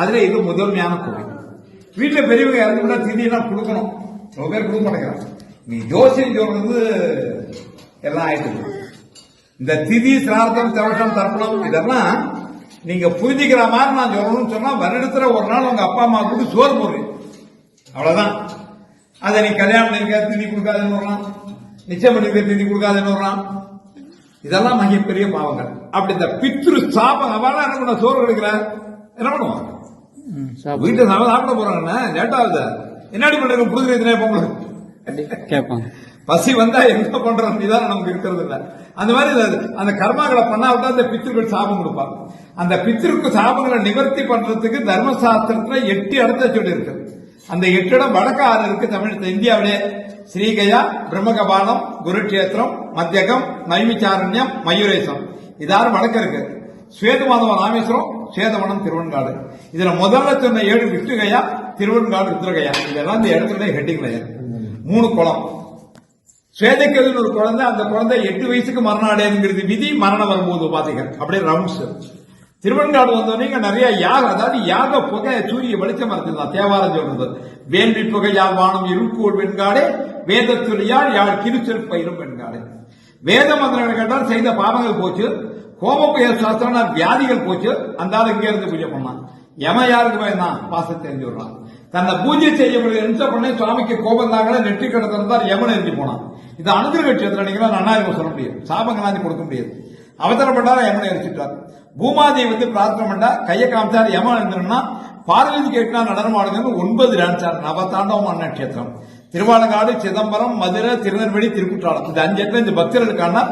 அதுல இது முதன்மையான கோவில் வீட்டுல பெரியவங்க இறந்து இறந்துட்டா திதியெல்லாம் கொடுக்கணும். ரொம்ப பேர் கொடுக்க மாட்டேங்கிறாங்க. நீ ஜோசியம் சொல்றது எல்லாம் ஆயிட்டு இந்த திதி சிரார்த்தம் தவசம் தர்ப்பணம் இதெல்லாம் நீங்க புரிஞ்சுக்கிற மாதிரி நான் சொல்லணும்னு சொன்னா வருடத்துல ஒரு நாள் உங்க அப்பா அம்மா கூட சோறு போடுறேன் அவ்வளவுதான். அதை நீ கல்யாணம் பண்ணிருக்க திதி கொடுக்காதுன்னு வரலாம் நிச்சயம் பண்ணிருக்க திதி கொடுக்காதுன்னு வரலாம் இதெல்லாம் மிகப்பெரிய பாவங்கள். அப்படி இந்த பித்ரு சாபம் அவெல்லாம் என்ன பண்ண சோறு கிடைக்கிற என்ன பண்ணுவான் வீட்டுல நம்ம சாப்பிட போறாங்கண்ணா லேட் ஆகுது? என்னடி பண்றீங்க புதுக்கிறதுனே உங்களுக்கு கேட்பாங்க. பசி வந்தா என்ன பண்றோம் நிதானம் நமக்கு இருக்கிறது இல்ல. அந்த மாதிரி அந்த கர்மாக்களை பண்ணாவிட்டா அந்த பித்திருக்கள் சாபம் கொடுப்பாங்க. அந்த பித்திருக்கு சாபங்களை நிவர்த்தி பண்றதுக்கு தர்மசாஸ்திரத்துல எட்டு இடத்த சொல்லி இருக்கு அந்த எட்டு இடம் வடக்கு ஆறு இருக்கு தமிழ் இந்தியாவிலே. ஸ்ரீகயா பிரம்மகபாலம் குருட்சேத்திரம் மத்தியகம் நைமிச்சாரண்யம் மயூரேசம் இதாறு வடக்கு இருக்கு. சுவேதமாதவன் ராமேஸ்வரம் ஸ்வேதவனம் திருவன்காடு இதுல முதல்ல சொன்ன ஏழு விஷ்ணுகையா திருவன்காடு ருத்ரகையா. இதெல்லாம் இந்த இடத்துல ஹெட்டிங்ல மூணு குளம். சுவேதக்கேதுன்னு ஒரு குழந்தை அந்த குழந்தை எட்டு வயசுக்கு மரணம் அடையுங்கிறது விதி மரணம் வரும்போது பாத்தீங்க அப்படியே ரவுண்ட்ஸ் திருவெண்காடு வந்தோடனே இங்க நிறைய யாக அதாவது யாக புகை சூரிய வெளிச்சம் இருந்தது தேவாரம் சொல்றது. வேள்வி புகை யார் வானம் இருக்கூர் வெண்காடு வேதத்துறையார் யார் கிருச்சல் பயிரும் வெண்காடு வேத மந்திரங்கள் கேட்டால் செய்த பாவங்கள் போச்சு. கோபப்புய சாஸ்திரம்னா வியாதிகள் போச்சு அந்த ஆள் இங்க இருந்து பூஜை பண்ணான். யம யாருக்கு பயந்தான் பாசத்தை தெரிஞ்சு விடுறான் தன்னை பூஜை செய்யக்கூடிய என்ன பண்ணி சுவாமிக்கு கோபம் தாங்களே நெற்றி கடத்தான் திறந்தார் எரிஞ்சு போனான். இது அனுகிர கட்சத்துல நன்னா சொல்ல முடியாது சாபங்களாந்தி கொடுக்க முடியாது. அவதாரம் எமனை யமனை பூமாதேவி வந்து பிரார்த்தனை பண்ணா கையை காமிச்சார் யமன் எழுந்தா பார்வதி கேட்டா நடனமாடுங்க ஒன்பது டான்ஸார் நவதாண்டவம் நட்சத்திரம் திருவாலங்காடு சிதம்பரம் மதுரை திருநெல்வேலி திருக்குற்றாலம். இந்த அஞ்சு இடத்துல இந்த பக்தர்களுக்கான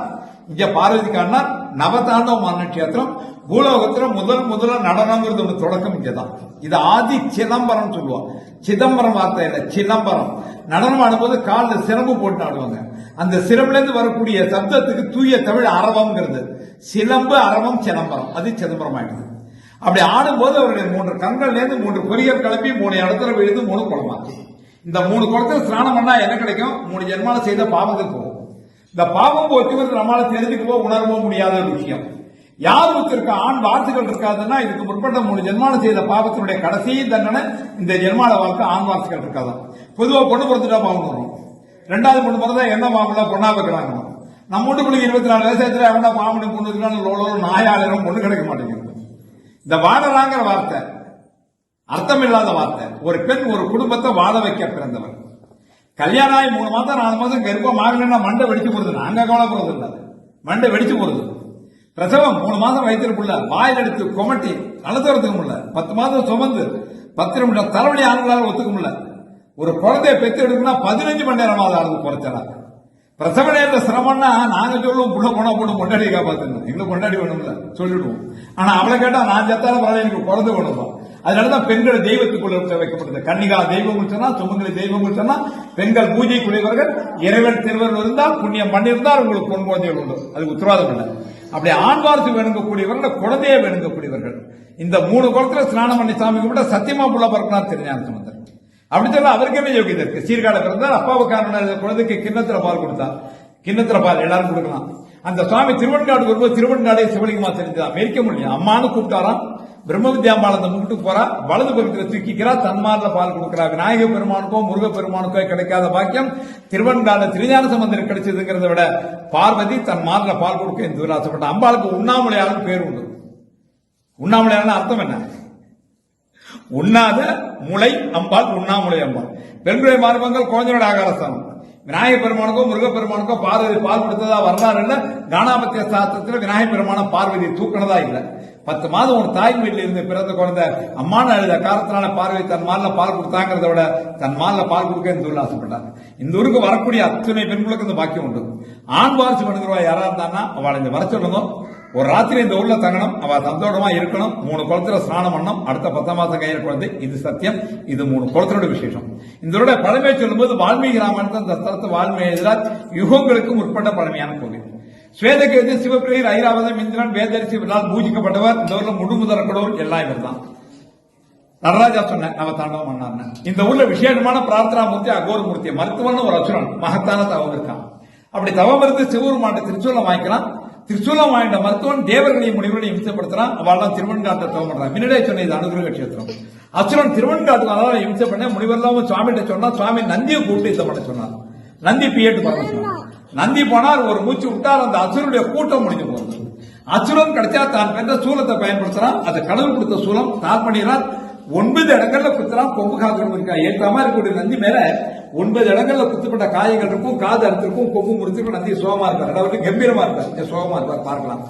இங்க பார்வதிக்கான நவதாண்டவ நட்சத்திரம் பூலோகத்துல முதல் முதல்ல நடனங்கிறது ஒரு தொடக்கம் இங்கதான். இது ஆதி சிதம்பரம் சொல்லுவோம் சிதம்பரம் வார்த்தை இல்லை சிதம்பரம். நடனம் ஆடும்போது காலில் சிரம்பு போட்டு ஆடுவாங்க. அந்த சிரம்புலேருந்து வரக்கூடிய சப்தத்துக்கு தூய தமிழ் அரவம்ங்கிறது. சிலம்பு அரவம் சிதம்பரம். அது சிதம்பரம் ஆயிடுது. அப்படி ஆடும்போது அவருடைய மூன்று கண்கள்லேருந்து மூன்று பொரியர் கிளம்பி மூணு இடத்துல விழுந்து மூணு குளமாச்சு இந்த மூணு குளத்தில் ஸ்நானம் பண்ணா என்ன கிடைக்கும்? மூணு ஜென்மால செய்த பாவங்கள் போகும். இந்த பாவம் போச்சுங்கிறது நம்மளால தெரிஞ்சுக்கவோ உணரவோ முடியாத ஒரு விஷயம். யார் ஒருத்தருக்கு ஆண் வார்த்தைகள் இருக்காதுன்னா இதுக்கு முற்பட்ட மூணு ஜென்மால செய்த பாவத்தினுடைய கடைசி தண்டனை இந்த ஜென்மால வாழ்க்கை ஆண் வார்த்தைகள் இருக்காதான். பொதுவாக பொண்ணு பிறந்துட்டா பாவம் வரும். ரெண்டாவது பொண்ணு பிறந்தா என்ன மாப்பிள்ள பொண்ணா வைக்கிறாங்க. நம்ம வீட்டுக்குள்ள இருபத்தி நாலு வயசுல அவனா பாவனை பொண்ணு இருக்கான்னு லோலோ நாயாளரும் பொண்ணு கிடைக்க மாட்டேங்குது. இந்த வாழறாங்கிற வார்த்தை அர்த்தமில்லாத வார்த்தை. ஒரு பெண் ஒரு குடும்பத்தை வாழ வைக்க பிறந்தவர் கல்யாணம் ஆகி மூணு மாதம் நாலு மாதம் கர்ப்பம் ஆகலைன்னா மண்டை வெடிச்சு போறது நாங்க கவலைப்படுறது இல்லை. மண்டை வெடிச்சு போறது பிரசவம் மூணு மாதம் வயிற்றுக்குள்ள வாயில் எடுத்து கொமட்டி அழுத்துறதுக்கு முடியல. பத்து மாதம் சுமந்து பத்து நிமிடம் தலைவலி ஆண்களால் ஒத்துக்க முடியல. ஒரு குழந்தைய பெற்று எடுக்கணும்னா பதினஞ்சு மணி நேரமாவது ஆகுது குறைச்சலா? பிரசவ நேரத்துல சிரமம்னா நாங்க சொல்லுவோம் புள்ள போனா போட்டு கொண்டாடி காப்பாத்துங்க. எங்களுக்கு கொண்டாடி வேணும்ல சொல்லிடுவோம். ஆனா அவளை கேட்டா நான் செத்தாலும் பரவாயில்ல எனக்கு குழந்தை வேணும் அதனாலதான் பெண்கள் தெய்வத்துக்குள்ள வைக்கப்பட்டது. வைக்கப்படுது கன்னிகா தெய்வம் சொன்னா சுமங்கலி தெய்வம் சொன்னா பெண்கள் பூஜைக்குரியவர்கள் இறைவன் திருவர்கள் இருந்தால் புண்ணியம் பண்ணியிருந்தால் உங்களுக்கு பொன் குழந்தைகள் உண்டு. அது உத்தரவாதம் இல்லை. அப்படி ஆண்வார்த்து வேணுங்கக்கூடியவர்கள் குழந்தையை வேணுங்கக்கூடியவர்கள். இந்த மூணு குளத்துல ஸ்நானம் பண்ணி சாமி கும்பிட்டா சத்தியமா புள்ள பறக்கணும் தெரிஞ்சாங்க அப்படின்னு சொல்ல அவருக்கு என்ன யோகியதை இருக்கு. சீர்காழ பிறந்தார் அப்பாவுக்கான குழந்தைக்கு கிண்ணத்துல பால் கொடுத்தார் கிண்ணத்துல பால் எல்லாரும் கொடுக்கலாம். அந்த சுவாமி திருவன்காடு வரும்போது திருவன்காடே சிவலிங்கமா தெரிஞ்சதா? மேய்க்க முடியும் அம்மானு கூப்பிட்டாராம். பிரம்ம வித்யாம்பாள் முட்டு போறா. வலது பகுதியில் தூக்கிக்கிறா தன்மார்ல பால் கொடுக்கிறா. விநாயக பெருமானுக்கோ முருக பெருமானுக்கோ கிடைக்காத பாக்கியம் திருவன்கால திருஞான சம்பந்தர் கிடைச்சதுங்கிறத விட பார்வதி தன் மார்ல பால் கொடுக்க என்று ஆசைப்பட்ட? அம்பாளுக்கு உண்ணாமலையாளன் பேர் உண்டு. உண்ணாமலையாளன் அர்த்தம் என்ன? உண்ணாத முளை அம்பாள் உண்ணாமுலை அம்பாள். பெண்களுடைய மார்பங்கள் குழந்தையோட ஆகாரஸ்தானம். விநாயகர் பெருமானுக்கோ முருகப்பெருமானுக்கோ பார்வதி பால் கொடுத்ததா வரலாறு இல்ல. காணாபத்திய சாஸ்திரத்தில் விநாயகர் பெருமான பார்வதி தூக்கினதா இல்ல. பத்து மாதம் ஒரு தாய் வீட்டில் இருந்து பிறந்த குழந்தை அம்மான அழுத காரணத்தினால பார்வதி தன் மாலில் பால் கொடுத்தாங்கிறத விட தன் மாலில் பால் கொடுக்க இந்த ஊரில் ஆசைப்பட்டாங்க. இந்த ஊருக்கு வரக்கூடிய அத்தனை பெண்களுக்கு இந்த பாக்கியம் உண்டு. ஆண் வாரிசு பண்ணுகிறவா யாரா இருந்தான்னா அவளை இந்த வர சொல்லணும் ஒரு ராத்திரி இந்த ஊர்ல தங்கணும் அவ சந்தோஷமா இருக்கணும் மூணு குளத்துல ஸ்நானம் பண்ணணும் அடுத்த பத்தாம் மாசம் கையில் குழந்தை. இது சத்தியம் இது மூணு குளத்தினுடைய விசேஷம். இந்த பழமையை சொல்லும்போது வால்மீகி ராமன் இந்த ஸ்தலத்தை வால்மீகி எழுதினார் யுகங்களுக்கும் உட்பட்ட பழமையான கோவில். ஸ்வேதகேது சிவபிரியர் ஐராவதம் இந்திரன் வேதரிசி இவரால் பூஜிக்கப்பட்டவர். இந்த ஊர்ல முழுமுதல கடவுள் எல்லாம் இவர் தான் நடராஜா சொன்ன அவ தாண்டவம் பண்ணார்னு. இந்த ஊர்ல விசேஷமான பிரார்த்தனா மூர்த்தி அகோர மூர்த்தி மருத்துவன் ஒரு அசுரன் மகத்தான தவம் இருக்கான். அப்படி தவம் இருந்து சிவபெருமாண்ட திருச்சூலம் வாங்கிக்கலாம். திருச்சூலம் வாழ்ந்த மருத்துவன் தேவர்களையும் முனிவர்களையும் இம்சப்படுத்துறான். அவள் திருவன்காட்டை தவம் பண்றான். முன்னாடியே சொன்ன இது அனுகிரக கஷேத்திரம். அசுரன் திருவன்காட்டுக்கு அதாவது இம்சை பண்ண முனிவர்லாம் சுவாமிகிட்ட சொன்னா சுவாமி நந்தியை கூப்பிட்டு இதை பண்ண சொன்னார். நந்தி பியட்டு பார்க்க சொன்னார். நந்தி போனார் ஒரு மூச்சு விட்டார் அந்த அசுரனுடைய கூட்டம் முடிஞ்சு போகுது அசுரன் கிடைச்சா தான் பெற்ற சூலத்தை பயன்படுத்துறான். அது கடவுள் கொடுத்த சூலம். தான் பண்ணிடுறான் ஒன்பது இடங்கள்ல குத்துறான். கொம்பு காது இருக்கா ஏற்ற மாதிரி இருக்கக்கூடிய நந்தி மேல ஒன்பது இடங்கள்ல குத்துப்பட்ட காயங்கள் இருக்கும் காது அறுத்திருக்கும் கொம்பு முறிச்சிருக்கும் நந்தி சோகமா இருப்பார் அதாவது கம்பீரமா இருப்பார் இங்க சோகமா இருப்பார். பார்க்கலாம்.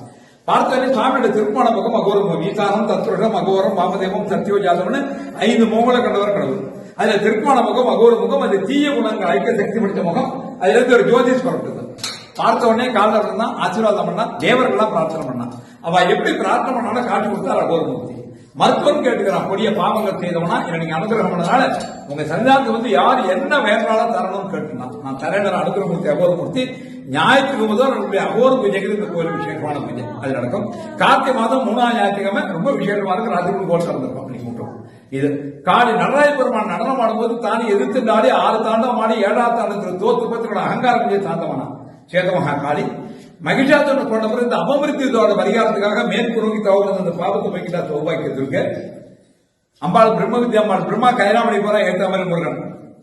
பார்த்தோன்னே சாமியோட திருப்பான பக்கம் அகோரம் ஈசானம் தத்ருடம் அகோரம் வாமதேவம் சத்தியோ ஜாதவம்னு ஐந்து முகங்களை கண்டவர் கடவுள். அதுல திருப்பான முகம் அகோர முகம் அது தீய குணங்கள் ஐக்கிய சக்தி பிடிச்ச முகம் அதுல இருந்து ஒரு ஜோதிஷ் புறப்பட்டது பார்த்த உடனே காலில் இருந்தா ஆசீர்வாதம் பண்ணா தேவர்கள்லாம் பிரார்த்தனை பண்ணா. அவ எப்படி பிரார்த்தனை பண்ணாலும் காட்டி கொடுத்தா அகோரமூர்த்தி மருத்துவம் கேட்டுக்கிறான் கொடிய பாவங்கள் செய்தவனா என்ன நீங்க அனுகிரகம் பண்ணனால உங்க சன்னிதானத்துக்கு வந்து யார் என்ன வேண்டாலும் தரணும்னு கேட்டுனா நான் தரேன் அனுகிரகமூர்த்தி அகோரமூர்த்தி ஞாயிற்றுக்கு முதல் நம்முடைய அகோர பூஜைக்கு இந்த கோயில் விசேஷமான பூஜை அது நடக்கும். கார்த்திகை மாதம் மூணாம் ஞாயிற்றுக்கிழமை ரொம்ப விசேஷமா இருக்கு ராத்திரி கோல் திறந்திருக்கும் அப்படி மட்டும் இது காளி நடராஜ பெருமான் நடனம் ஆடும்போது தானே எதிர்த்து ஆடி ஆறு தாண்டம் ஆடி ஏழாவது தாண்டத்தில் தோத்து பத்திரோட அகங்காரம் பூஜை தாண்டவனா சேதமகா காளி. மகிஷாசன கொண்டவர் இந்த அபமிருத்தியோட பரிகாரத்துக்காக மேற்புறங்கி தவறு அந்த பாவத்தை உருவாக்கி சௌபாக்கியத்திற்கு அம்பாள் பிரம்ம வித்யா அம்பாள் பிரம்மா கைராமணி போல ஏத்த மாதிரி முருகன்.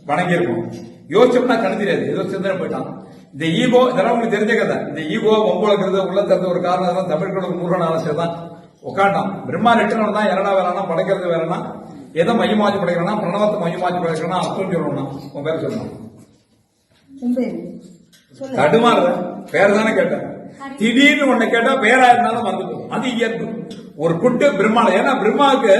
வணங்கியிருக்கும். யோசிச்சோம்னா கண் தெரியாது. ஏதோ சிந்தனை போயிட்டான். இந்த ஈகோ இதெல்லாம் உங்களுக்கு தெரிஞ்ச கதை. இந்த ஈகோ ஒம்புலங்கிறது உள்ள திறந்த ஒரு காரணம் தான் தமிழ்களோட முருகன் ஆலோசனை தான். உட்காண்டான் பிரம்மா நெட்டணும் தான் என்னடா வேறனா படைக்கிறது வேறனா எதை மையமாச்சு படைக்கிறனா பிரணவத்தை மையமாச்சு படைக்கிறனா அர்த்தம் சொல்லணும் உன் பேர் சொல்லணும் தடுமாறுத பேர் தானே கேட்டேன் திடீர்னு ஒண்ணு கேட்டா பேரா இருந்தாலும் வந்து போகும் அது இயல்பு. ஒரு குட்டு பிரம்மால ஏன்னா பிரம்மாவுக்கு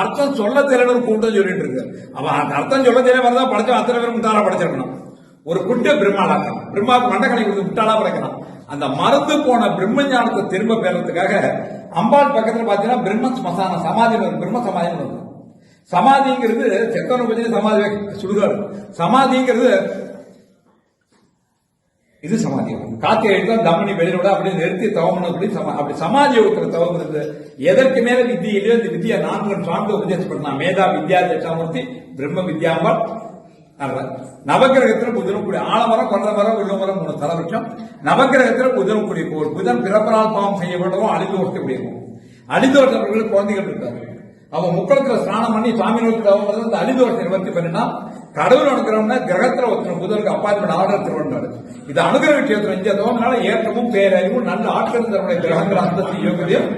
அர்த்தம் சொல்ல தெரியல ஒரு கூட்டம் சொல்லிட்டு இருக்கு. அவன் அந்த அர்த்தம் சொல்ல தெரிய வரதா படைச்சா அத்தனை பேரும் முட்டாளா படைச்சிருக்கணும் ஒரு குட்டு பிரம்மாளாக்கலாம் பிரம்மாவுக்கு மண்டக்கணி கொடுத்து முட்டாளா படைக்கலாம் அந்த மறந்து போன பிரம்ம ஞானத்தை திரும்ப பெறதுக்காக அம்பாள் பக்கத்துல பாத்தீங்கன்னா பிரம்ம ஸ்மசான சமாதி பிரம்ம சமாதி சமாதிங்கிறது செத்தவனை பத்தி சமாதி சுடுகாடு. சமாதிங்கிறது இது சமாதி. காத்தி எழுத்தா தமனி வெளியோட அப்படியே நிறுத்தி தவம் அப்படி சமா அப்படி சமாதி ஒருத்தர் தவம் எதற்கு மேல வித்தியிலே இந்த வித்யா நான்கு சார்ந்து உபதேசம் மேதா வித்யா தட்சாமூர்த்தி பிரம்ம வித்யாம்பாள் நவகிரகத்தில் நவக்கிரகத்துல புதனும் கூடிய ஆலமரம் கொண்ட மரம் வில்ல மரம் மூணு தலைவட்சம். நவக்கிரகத்துல புதனும் கூடிய கோள். புதன் பிறப்பனால் பாவம் செய்யப்பட்டதும் அழிந்து ஓட்டக்கூடியவும் அழிந்து ஓட்டவர்களுக்கு குழந்தைகள் இருக்காரு அவன் முக்கலத்தில் ஸ்நானம் பண்ணி சாமி நோக்கி தவம் அந்த அழிந்து ஓட்ட நிவர்த்தி பண்ணினா கடவுள் அனுகிரகம்னா கிரகத்துல ஒருத்தர் புதருக்கு அப்பாயின்மெண்ட் ஆர்டர் திருவண்டாரு இது அனுகிரக கஷேத்திரம் இங்க தோங்கினால ஏற்றமும் பேரறிவும் நல்ல ஆட்கள் தன்னுடைய கிரகங்கள் அந்தஸ்து யோகதையும்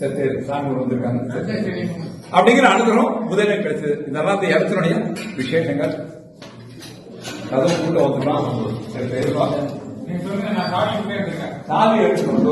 சத்து சாமி வந்திருக்காங்க. அப்படிங்கிற அனுகிரகம் முதலில் கிடைச்சது. இதெல்லாம் இந்த இடத்தினுடைய விசேஷங்கள். கதவு கூட்ட வந்துடலாம் நீங்க சொல்லுங்க நான் காவி கிட்டே இருக்கேன் சாமி எடுத்துக்கொண்டு